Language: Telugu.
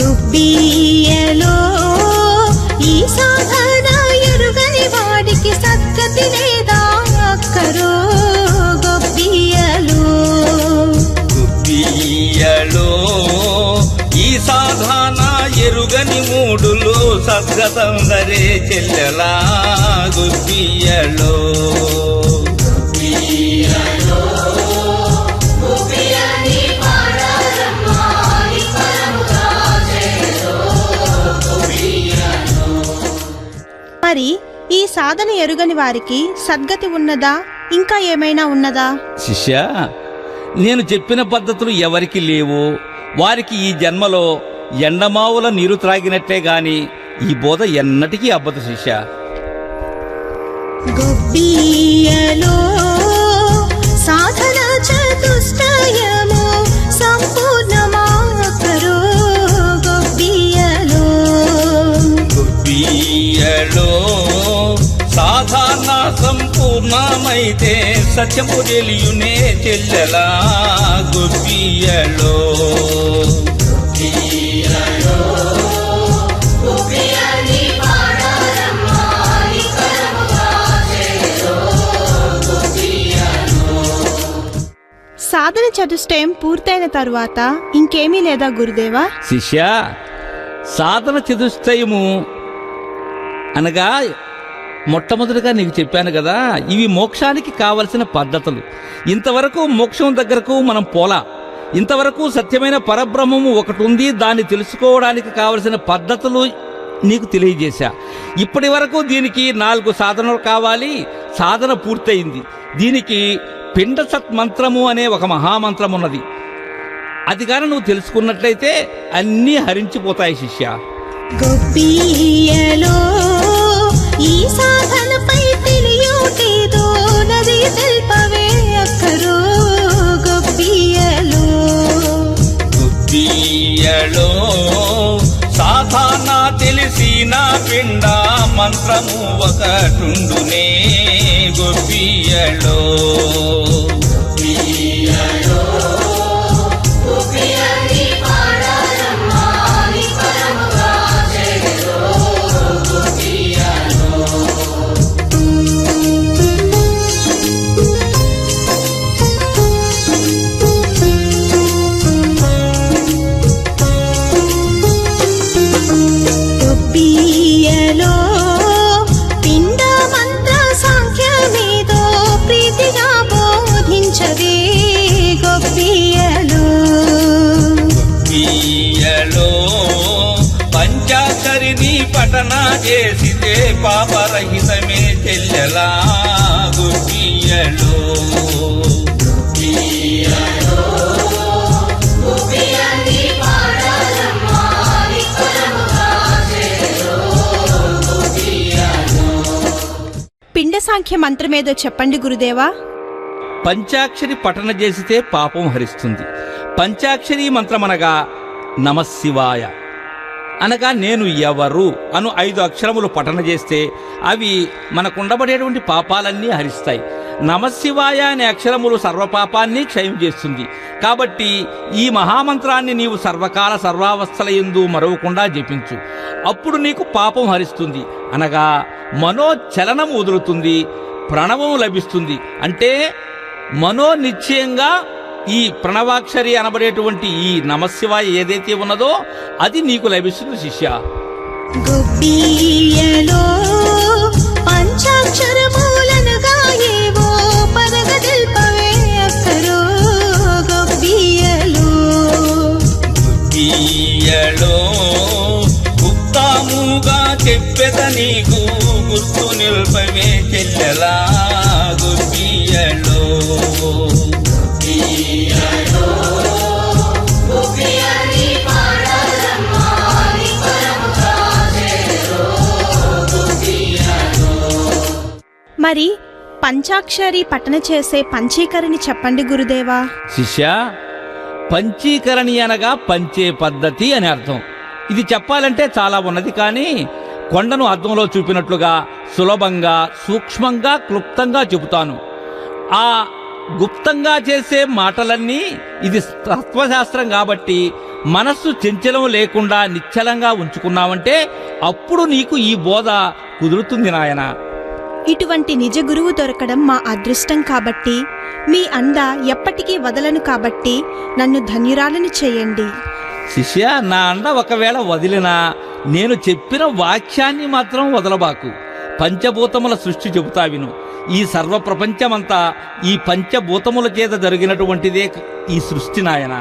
గుబ్బియలో ఈ సాధన ఎరుగని వాడికి సద్గతి లేదా అక్కరో గొబ్బియలో. గుబ్బియలో ఈ సాధాన ఎరుగని మూడులు సద్గతందరే చెల్లెలా గుబ్బియలో. మరి ఈ సాధన ఎరుగని వారికి సద్గతి ఉన్నదా? ఇంకా ఏమైనా ఉన్నదా? శిష్య నేను చెప్పిన పద్ధతులు ఎవరికి లేవు. వారికి ఈ జన్మలో ఎండమావుల నీరు త్రాగినట్లే గాని ఈ బోధ ఎన్నటికీ అబ్బదు శిష్య. గొబ్బియలో సంపూర్ణమైతే సత్యము తెలియునే చెల్లెలా గుబ్బియలో సాధన చతుష్టయం పూర్తయిన తరువాత ఇంకేమీ లేదా గురుదేవా? శిష్య సాధన చతుష్టయము అనగా మొట్టమొదటిగా నీకు చెప్పాను కదా ఇవి మోక్షానికి కావలసిన పద్ధతులు. ఇంతవరకు మోక్షం దగ్గరకు మనం పోలా. ఇంతవరకు సత్యమైన పరబ్రహ్మము ఒకటి ఉంది దాన్ని తెలుసుకోవడానికి కావలసిన పద్ధతులు నీకు తెలియజేశా. ఇప్పటి వరకు దీనికి నాలుగు సాధనలు కావాలి సాధన పూర్తయింది. దీనికి పిండ సత్ మంత్రము అనే ఒక మహామంత్రం ఉన్నది. అది కానీ నువ్వు తెలుసుకున్నట్లయితే అన్నీ హరించిపోతాయి శిష్య. గొబ్బియలో గుబ్బియలో సాధారణ తెలిసిన పిండ మంత్రము ఒకటుండునే గొప్పియలో పఠన చేసితే పాపరహితమే చెల్లెలా. పిండ సాంఖ్య మంత్రమేదో చెప్పండి గురుదేవా? పంచాక్షరి పఠన చేసితే పాపం హరిస్తుంది. పంచాక్షరి మంత్రమనగా నమశివాయ అనగా నేను ఎవరు అను ఐదు అక్షరములు పఠన చేస్తే అవి మనకుండబడేటువంటి పాపాలన్నీ హరిస్తాయి. నమశివాయ అనే అక్షరములు సర్వపాపాన్ని క్షయం చేస్తుంది. కాబట్టి ఈ మహామంత్రాన్ని నీవు సర్వకాల సర్వావస్థల ఎందు మరవకుండా జపించు. అప్పుడు నీకు పాపం హరిస్తుంది. అనగా మనోచలనం వదులుతుంది ప్రణవం లభిస్తుంది. అంటే మనో నిశ్చయంగా ఈ ప్రణవాక్షరి అనబడేటువంటి ఈ నమశివాయ ఏదైతే ఉన్నదో అది నీకు లభిస్తుంది శిష్య. చెప్పెద నీకు గుర్తు నిల్పవే చెల్లెలా గుబ్బియలో మరి పంచాక్షరి పఠన చేసే పంచీకరిని చెప్పండి గురుదేవా? శిష్య పంచీకరణి అనగా పంచే పద్ధతి అని అర్థం. ఇది చెప్పాలంటే చాలా ఉన్నది కానీ కొండను అర్థంలో చూపినట్లుగా సులభంగా సూక్ష్మంగా క్లుప్తంగా చెబుతాను. ఆ గుప్తంగా చేసే మాటలన్నీ ఇది తత్వశాస్త్రం కాబట్టి మనస్సు చెంచలం లేకుండా నిశ్చలంగా ఉంచుకున్నావంటే అప్పుడు నీకు ఈ బోధ కుదురుతుంది నాయనా. ఇటువంటి నిజ గురువు దొరకడం మా అదృష్టం కాబట్టి మీ అండ ఎప్పటికీ వదలను కాబట్టి నన్ను ధన్యురాలను చేయండి. శిష్య నా అండ ఒకవేళ వదిలినా నేను చెప్పిన వాక్యాన్ని మాత్రం వదలబాకు. పంచభూతముల సృష్టి చెబుతా విను. ఈ సర్వ ప్రపంచమంతా ఈ పంచభూతముల చేత జరిగినటువంటిదే ఈ సృష్టి నాయన.